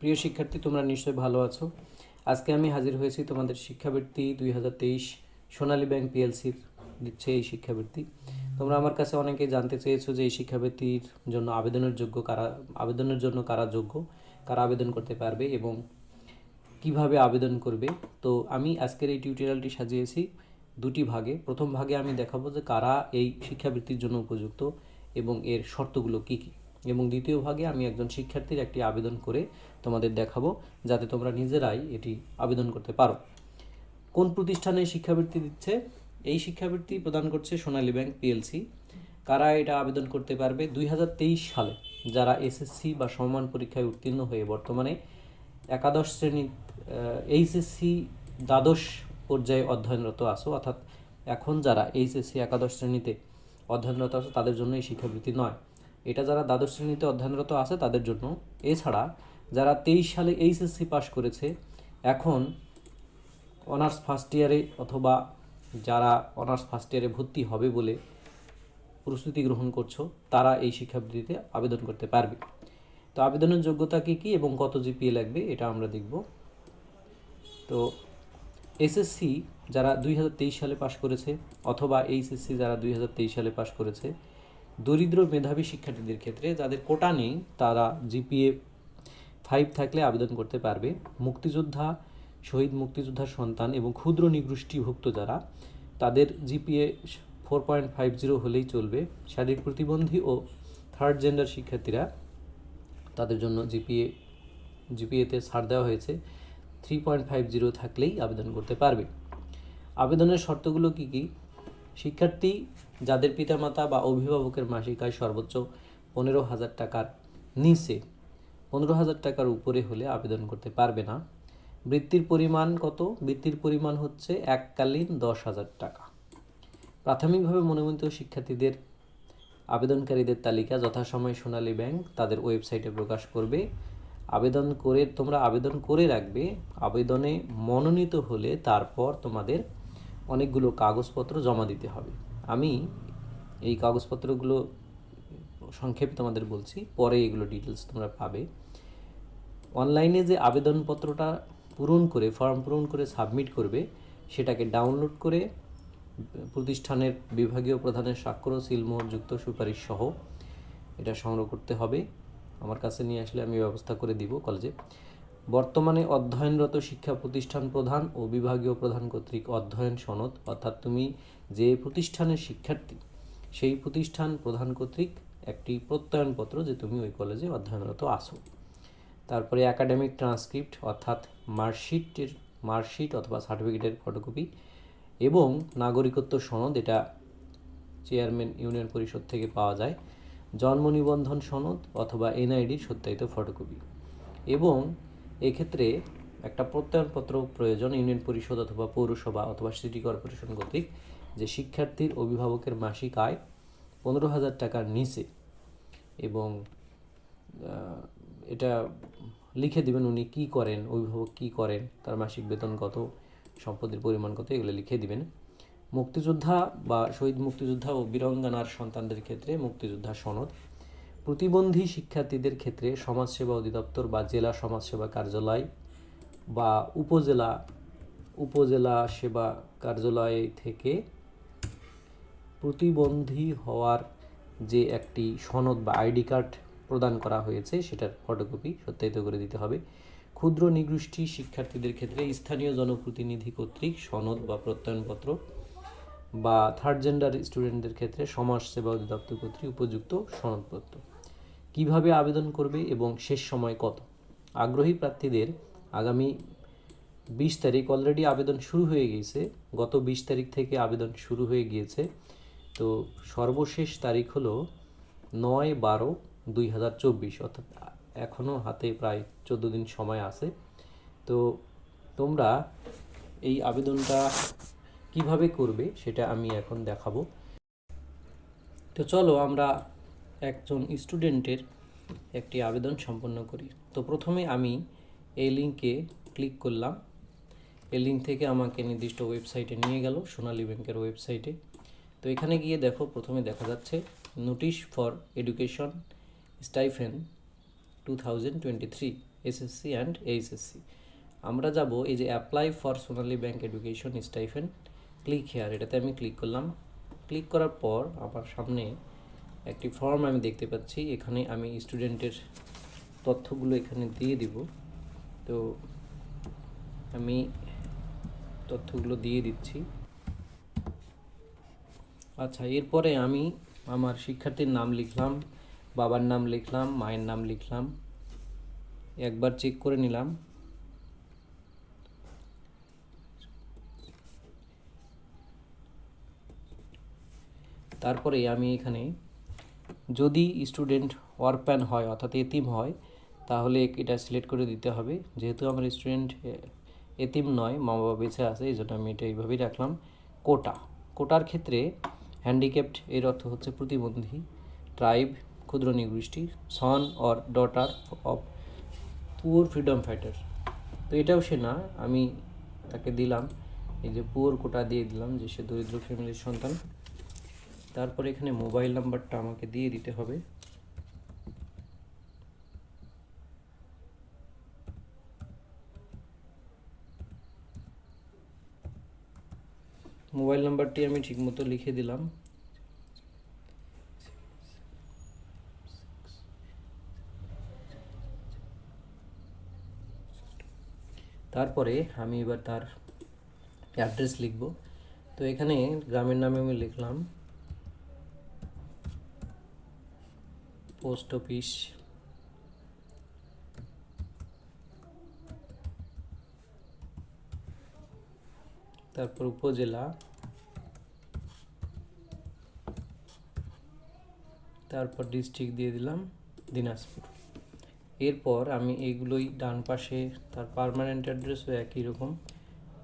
প্রিয় শিক্ষার্থী, তোমরা নিশ্চয়ই ভালো আছো। আজকে আমি হাজির হয়েছি তোমাদের শিক্ষাবৃত্তি দুই হাজার তেইশ সোনালী ব্যাংক পিএলসির দিচ্ছে এই শিক্ষাবৃত্তি। তোমরা আমার কাছে অনেকেই জানতে চেয়েছো যে এই শিক্ষাবৃত্তির জন্য আবেদনের যোগ্য কারা, আবেদনের জন্য কারা যোগ্য, কারা আবেদন করতে পারবে এবং কীভাবে আবেদন করবে। তো আমি আজকের এই টিউটোরিয়ালটি সাজিয়েছি দুটি ভাগে। প্রথম ভাগে আমি দেখাবো যে কারা এই শিক্ষাবৃত্তির জন্য উপযুক্ত এবং এর শর্তগুলো কী কী। এবং দ্বিতীয় ভাগে আমি একজন শিক্ষার্থীর একটি আবেদন করে তোমাদের দেখাবো, যাতে তোমরা নিজেরাই এটি আবেদন করতে পারো। কোন প্রতিষ্ঠানে শিক্ষাবৃত্তি দিচ্ছে? এই শিক্ষাবৃত্তি প্রদান করছে সোনালী ব্যাংক পিএলসি কারা এটা আবেদন করতে পারবে? দুই হাজার তেইশ সালে যারা এসএসসি বা সমমান পরীক্ষায় উত্তীর্ণ হয়ে বর্তমানে একাদশ শ্রেণি এইচএসসি দ্বাদশ পর্যায়ে অধ্যয়নরত আসো অর্থাৎ এখন যারা এইচএসসি একাদশ শ্রেণীতে অধ্যয়নরত আছে, তাদের জন্য এই শিক্ষাবৃত্তি নয়। এটা যারা দ্বাদশ শ্রেণীতে অধ্যয়নরত আছে তাদের জন্য। এছাড়া যারা তেইশ সালে এইচএসসি পাশ করেছে, এখন অনার্স ফার্স্ট ইয়ারে অথবা যারা অনার্স ফার্স্ট ইয়ারে ভর্তি হবে বলে প্রস্তুতি গ্রহণ করছ, তারা এই শিক্ষাবৃত্তিতে আবেদন করতে পারবে। তো আবেদনের যোগ্যতা কী কী এবং কত জিপিএ লাগবে এটা আমরা দেখব। তো এসএসসি যারা দুই হাজার তেইশ সালে পাশ করেছে অথবা এইচএসসি যারা দুই হাজার তেইশ সালে পাশ করেছে দরিদ্র মেধাবী শিক্ষার্থীদের ক্ষেত্রে যাদের কোটা নেই, তারা জিপিএ ফাইভ থাকলে আবেদন করতে পারবে। মুক্তিযোদ্ধা, শহীদ মুক্তিযোদ্ধার সন্তান এবং ক্ষুদ্র নিগোষ্ঠীভুক্ত যারা, তাদের GPA four point five zero হলেই চলবে। শারীরিক প্রতিবন্ধী ও থার্ড জেন্ডার শিক্ষার্থীরা তাদের জন্য জিপিএ জিপিএতে ছাড় দেওয়া হয়েছে। থ্রি পয়েন্ট ফাইভ জিরো থাকলেই আবেদন করতে পারবে। আবেদনের শর্তগুলো কি কি? শিক্ষার্থী যাদের পিতামাতা বা অভিভাবকের মাসিক আয় সর্বোচ্চ পনেরো হাজার টাকার নিচে পনেরো হাজার টাকার উপরে হলে আবেদন করতে পারবে না। বৃত্তির পরিমাণ কত? বৃত্তির পরিমাণ হচ্ছে এককালীন দশ হাজার টাকা। প্রাথমিকভাবে মনোনীত শিক্ষার্থীদের আবেদনকারীদের তালিকা যথাসময়ে সোনালী ব্যাংক তাদের ওয়েবসাইটে প্রকাশ করবে। আবেদন করে, তোমরা আবেদন করে রাখবে। আবেদনে মনোনীত হলে তারপর তোমাদের অনেকগুলো কাগজপত্র জমা দিতে হবে। আমি এই কাগজপত্রগুলো সংক্ষেপে তোমাদের বলছি, পরে এগুলো ডিটেলস তোমরা পাবে। অনলাইনে যে আবেদনপত্রটা পূরণ করে ফর্ম পূরণ করে সাবমিট করবে, সেটাকে ডাউনলোড করে প্রতিষ্ঠানের বিভাগীয় প্রধানের স্বাক্ষর সিলমোহরযুক্ত সুপারিশ সহ এটা সংগ্রহ করতে হবে। আমার কাছে নিয়ে আসলে আমি ব্যবস্থা করে দিব কলেজে বর্তমানে অধ্যয়নরত শিক্ষা প্রতিষ্ঠান প্রধান ও বিভাগীয় প্রধান কর্তৃক অধ্যয়ন সনদ, অর্থাৎ তুমি যে প্রতিষ্ঠানের শিক্ষার্থী, সেই প্রতিষ্ঠান প্রধান কর্তৃক একটি প্রত্যয়নপত্র যে তুমি ওই কলেজে অধ্যয়নরত আসো তারপরে একাডেমিক ট্রান্সক্রিপ্ট অর্থাৎ মার্কশিটের, মার্কশিট অথবা সার্টিফিকেটের ফটোকপি এবং নাগরিকত্ব সনদ, এটা চেয়ারম্যান ইউনিয়ন পরিষদ থেকে পাওয়া যায়, জন্ম নিবন্ধন সনদ অথবা এনআইডির সত্যায়িত ফটোকপি এবং এক্ষেত্রে একটা প্রত্যয়নপত্র প্রয়োজন, ইউনিয়ন পরিষদ অথবা পৌরসভা অথবা সিটি কর্পোরেশন কর্তৃক, যে শিক্ষার্থীর অভিভাবকের মাসিক আয় পনেরো হাজার টাকার নিচে এবং এটা লিখে দিবেন উনি কি করেন, অভিভাবক কি করেন, তার মাসিক বেতন কত, সম্পত্তির পরিমাণ কত, এগুলো লিখে দিবেন। মুক্তিযোদ্ধা বা শহীদ মুক্তিযোদ্ধা ও বীরঙ্গনার সন্তানদের ক্ষেত্রে মুক্তিযোদ্ধা সনদ প্রতিবন্ধী শিক্ষার্থীদের ক্ষেত্রে সমাজসেবা অধিদপ্তর বা জেলা সমাজসেবা কার্যালয় বা উপজেলা উপজেলা সেবা কার্যালয় থেকে প্রতিবন্ধী হওয়ার যে একটি সনদ বা আইডি কার্ড প্রদান করা হয়েছে, সেটার ফটোকপি সত্যায়িত করে দিতে হবে। ক্ষুদ্র নিগোষ্ঠী শিক্ষার্থীদের ক্ষেত্রে স্থানীয় জনপ্রতিনিধি কর্তৃক সনদ বা প্রত্যয়নপত্র বা থার্ড জেন্ডার স্টুডেন্টদের ক্ষেত্রে সমাজ সেবা অধিদপ্তর কর্তৃক উপযুক্ত সনদপত্র। কীভাবে আবেদন করবে এবং শেষ সময় কত? আগ্রহী প্রার্থীদের আগামী বিশ তারিখ অলরেডি আবেদন শুরু হয়ে গিয়েছে গত বিশ তারিখ থেকে আবেদন শুরু হয়ে গিয়েছে। তো সর্বশেষ তারিখ হলো নয় বারো দুই হাজার চব্বিশ, অর্থাৎ এখনও হাতে প্রায় চোদ্দ দিন সময় আছে। তো তোমরা এই আবেদনটা কীভাবে করবে সেটা আমি এখন দেখাবো। তো চলো আমরা একজন স্টুডেন্টের একটি আবেদন সম্পন্ন করি। তো প্রথমে আমি এই লিঙ্কে ক্লিক করলাম। এই লিঙ্ক থেকে আমাকে নির্দিষ্ট ওয়েবসাইটে নিয়ে গেল, সোনালী ব্যাংকের ওয়েবসাইটে। তো এখানে গিয়ে দেখো, প্রথমে দেখা যাচ্ছে, notice for education stipend two thousand twenty three, SSC and HSC. আমরা যাব এই যে apply for Sonali bank education stipend click here এটাতে আমি ক্লিক করলাম। ক্লিক করার পর আমার সামনে একটি ফর্ম আমি দেখতে পাচ্ছি, এখানে আমি স্টুডেন্টের তথ্যগুলো এখানে দিয়ে দিব। তো আমি তথ্যগুলো দিয়ে দিচ্ছি। আচ্ছা এরপরে আমি আমার শিক্ষার্থীর নাম লিখলাম, বাবার নাম লিখলাম, মায়ের নাম লিখলাম। একবার চেক করে নিলাম। তারপরে আমি এখানে যদি স্টুডেন্ট অরপ্যান হয় অর্থাৎ এতিম হয়, তাহলে এটা সিলেক্ট করে দিতে হবে। যেহেতু আমার স্টুডেন্ট এতিম নয় মা বাবা বেঁচে আছে, এই জন্য আমি এটা এইভাবেই রাখলাম। কোটা। কোটার ক্ষেত্রে হ্যান্ডিক্যাপড এর অর্থ হচ্ছে প্রতিবন্ধী ট্রাইব ক্ষুদ্র নিগোষ্ঠী son or daughter of poor freedom fighter তো এটাও সে না, আমি তাকে দিলাম। এই যে পুয়ার কোটা দিয়ে দিলাম যে সে দরিদ্র ফ্যামিলির সন্তান। তারপরে এখানে মোবাইল নাম্বারটা আমাকে দিয়ে দিতে হবে। মোবাইল নাম্বারটি আমি ঠিকমতো লিখে দিলাম। তারপরে আমি এবার তার অ্যাড্রেস লিখব। তো এখানে গ্রামের নামে আমি লিখলাম পোস্ট অফিস। তারপর উপজেলা। তারপর ডিস্ট্রিক্ট দিয়ে দিলাম, দিনাজপুর। এরপর আমি এইগুলোই ডান পাশে, তার পারমানেন্ট অ্যাড্রেসও একই রকম।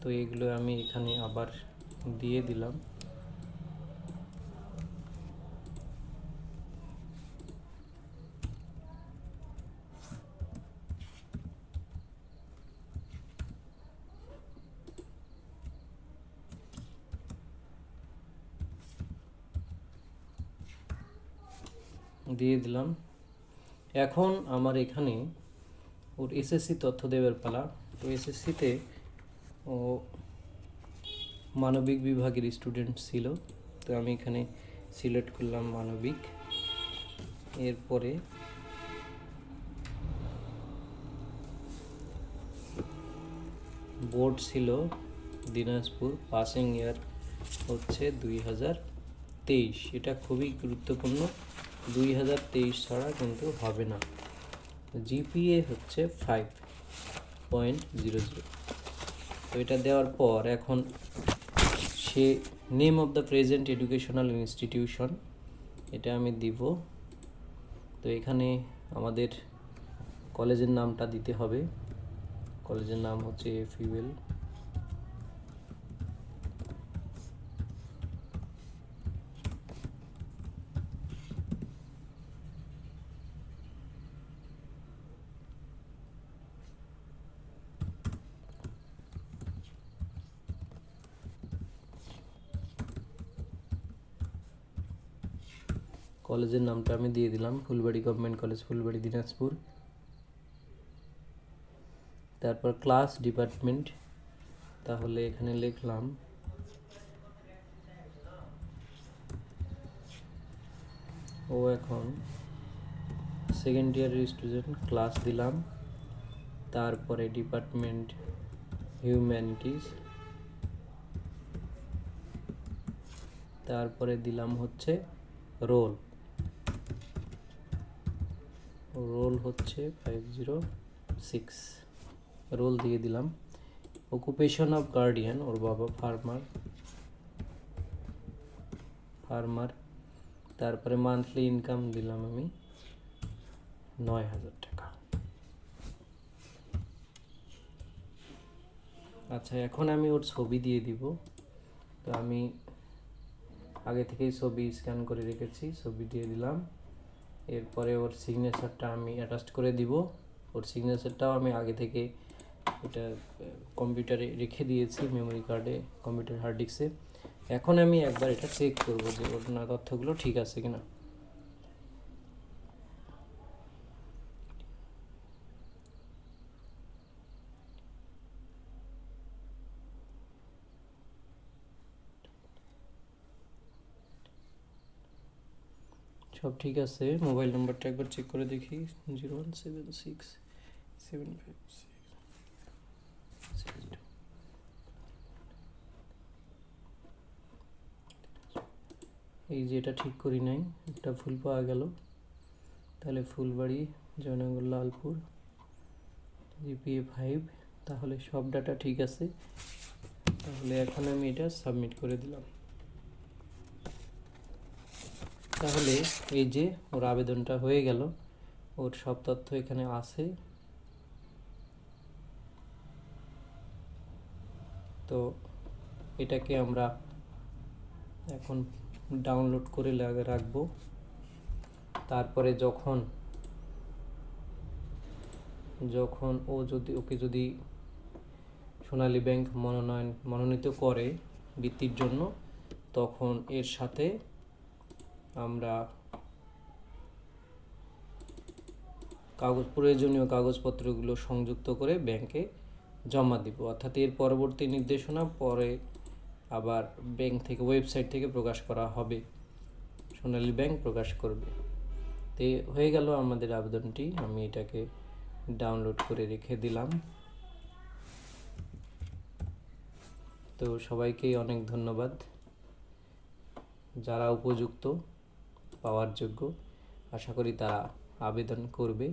তো এগুলো আমি এখানে আবার দিয়ে দিলাম। দিয়ে দিলাম। এখন আমার এখানে ওর এসএসসি তথ্য দেওয়ার পালা। তো এসএসসিতে ও মানবিক বিভাগের স্টুডেন্ট ছিল। তো আমি এখানে সিলেক্ট করলাম মানবিক। এরপরে বোর্ড ছিল দিনাজপুর পাসিং ইয়ার হচ্ছে দুই হাজার তেইশ। এটা খুবই গুরুত্বপূর্ণ। দুই হাজার তেইশ ছাড়া কিন্তু হবে না। জিপিএ হচ্ছে ফাইভ পয়েন্ট জিরো জিরো তো এটা দেওয়ার পর এখন সে name of the present educational institution এটা আমি দিব। তো এখানে আমাদের কলেজের নামটা দিতে হবে। কলেজের নাম হচ্ছে এফিউএল কলেজের নামটা আমি দিয়ে দিলাম, ফুলবাড়ি গভর্নমেন্ট কলেজ, ফুলবাড়ি, দিনাজপুর। তারপর ক্লাস ডিপার্টমেন্ট, তাহলে এখানে লিখলাম, ও এখন সেকেন্ড ইয়ারের স্টুডেন্ট ক্লাস দিলাম। তারপরে ডিপার্টমেন্ট হিউম্যানিটিস তারপরে দিলাম হচ্ছে রোল রোল হচ্ছে ফাইভ জিরো সিক্স রোল দিয়ে দিলাম। অকুপেশন অফ গার্ডিয়ান ওর বাবা ফার্মার ফার্মার তারপরে মান্থলি ইনকাম দিলাম আমি নয় হাজার টাকা। আচ্ছা এখন আমি ওর ছবি দিয়ে দিব। তো আমি আগে থেকেই ছবি স্ক্যান করে রেখেছি, ছবি দিয়ে দিলাম। এরপরে ওর সিগনেচারটা আমি অ্যাটাচ করে দিব। ওর সিগনেচারটাও আমি আগে থেকে এটা কম্পিউটারে রেখে দিয়েছি মেমোরি কার্ডে কম্পিউটার হার্ড ডিস্কে এখন আমি একবার এটা চেক করব যে ওর না তথ্যগুলো ঠিক আছে কিনা। সব ঠিক আছে। মোবাইল নাম্বারটা একবার চেক করে দেখি। Zero one seven six seven five six এই যে এটা ঠিক করি নাই। একটা ভুল পাওয়া গেল। তাহলে ফুলবাড়ি, জয়নগর, লালপুর, জিপিএ ফাইভ। তাহলে সব ডাটা ঠিক আছে। তাহলে এখন আমি এটা সাবমিট করে দিলাম। তাহলে এই যে ওর আবেদনটা হয়ে গেল, ওর সব তথ্য এখানে আছে। তো এটাকে আমরা এখন ডাউনলোড করে রাখব। তারপরে যখন যখন ও যদি, ওকে যদি সোনালী ব্যাংক মনোনয়ন, মনোনীত করে বৃত্তির জন্য, তখন এর সাথে আমরা কাগজ, প্রয়োজনীয় কাগজপত্রগুলো সংযুক্ত করে ব্যাংকে জমা দিব। অর্থাৎ এর পরবর্তী নির্দেশনা, পরে আবার ব্যাংক থেকে ওয়েবসাইট থেকে প্রকাশ করা হবে। সোনালী ব্যাংক প্রকাশ করবে। তে হয়ে গেল আমাদের আবেদনটি। আমি এটাকে ডাউনলোড করে রেখে দিলাম। তো সবাইকেই অনেক ধন্যবাদ। যারা উপযুক্ত পাওয়ার যোগ্য। আশা করি তারা আবেদন করবে।